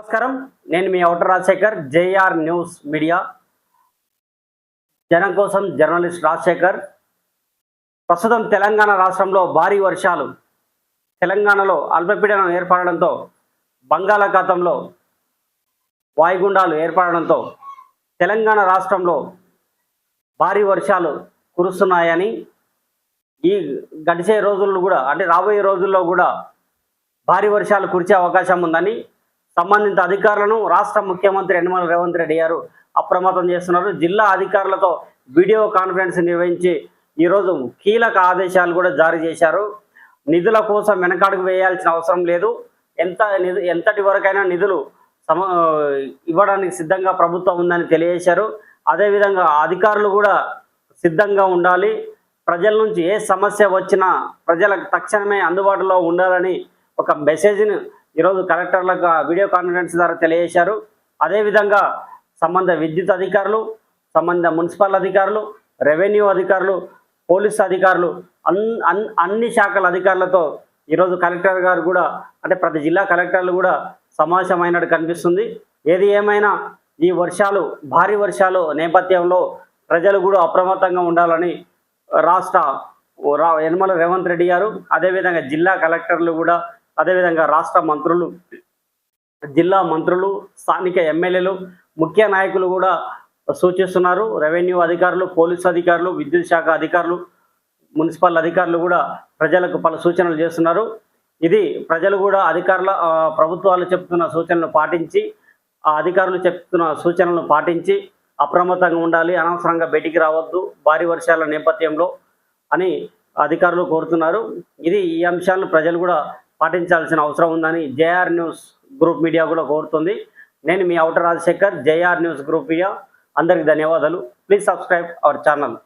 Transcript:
నమస్కారం. నేను మీ outer Rajasekhar JR news media. జనం కోసం జర్నలిస్ట్ రాజశేఖర్. ప్రస్తుతం తెలంగాణ రాష్ట్రంలో భారీ వర్షాలు. తెలంగాణలో అల్పపీడనం ఏర్పడడంతో బంగాళాఖాతంలో వాయుగుండాలు ఏర్పడడంతో తెలంగాణ రాష్ట్రంలో భారీ వర్షాలు కురుస్తున్నాయని ఈ గడిచే రోజుల్లో కూడా అంటే రాబోయే రోజుల్లో కూడా భారీ వర్షాలు కురిసే అవకాశం ఉందని సంబంధిత అధికారులను రాష్ట్ర ముఖ్యమంత్రి యనమల రేవంత్ రెడ్డి గారు అప్రమత్తం చేస్తున్నారు. జిల్లా అధికారులతో వీడియో కాన్ఫరెన్స్ నిర్వహించి ఈరోజు కీలక ఆదేశాలు కూడా జారీ చేశారు. నిధుల కోసం వెనకాడుకు వేయాల్సిన అవసరం లేదు. ఎంత నిధు ఎంతటి వరకైనా నిధులు సమ ఇవ్వడానికి సిద్ధంగా ప్రభుత్వం ఉందని తెలియజేశారు. అదేవిధంగా అధికారులు కూడా సిద్ధంగా ఉండాలి. ప్రజల నుంచి ఏ సమస్య వచ్చినా ప్రజలకు తక్షణమే అందుబాటులో ఉండాలని ఒక మెసేజ్ని ఈరోజు కలెక్టర్లకు వీడియో కాన్ఫరెన్స్ ద్వారా తెలియజేశారు. అదేవిధంగా సంబంధ విద్యుత్ అధికారులు సంబంధ మున్సిపల్ అధికారులు రెవెన్యూ అధికారులు పోలీస్ అధికారులు అన్ అన్ అన్ని శాఖల అధికారులతో ఈరోజు కలెక్టర్ గారు కూడా అంటే ప్రతి జిల్లా కలెక్టర్లు కూడా సమావేశమైనట్టు కనిపిస్తుంది. ఏది ఏమైనా ఈ వర్షాలు భారీ వర్షాలు నేపథ్యంలో ప్రజలు కూడా అప్రమత్తంగా ఉండాలని రాష్ట్ర రా యనమల రేవంత్ రెడ్డి గారు అదేవిధంగా జిల్లా కలెక్టర్లు కూడా అదేవిధంగా రాష్ట్ర మంత్రులు జిల్లా మంత్రులు స్థానిక ఎమ్మెల్యేలు ముఖ్య నాయకులు కూడా సూచిస్తున్నారు. రెవెన్యూ అధికారులు పోలీసు అధికారులు విద్యుత్ శాఖ అధికారులు మున్సిపల్ అధికారులు కూడా ప్రజలకు పలు సూచనలు చేస్తున్నారు. ఇది ప్రజలు కూడా అధికారుల ప్రభుత్వాలు చెప్తున్న సూచనలు పాటించి ఆ అధికారులు చెప్తున్న సూచనలను పాటించి అప్రమత్తంగా ఉండాలి అనవసరంగా బయటికి రావద్దు భారీ వర్షాల నేపథ్యంలో అని అధికారులు కోరుతున్నారు. ఇది ఈ అంశాలను ప్రజలు కూడా పాటించాల్సిన అవసరం ఉందని జేఆర్ న్యూస్ గ్రూప్ మీడియా కూడా కోరుతుంది. నేను మీ outer Rajasekhar JR news group media. అందరికి ధన్యవాదాలు. Please subscribe our channel.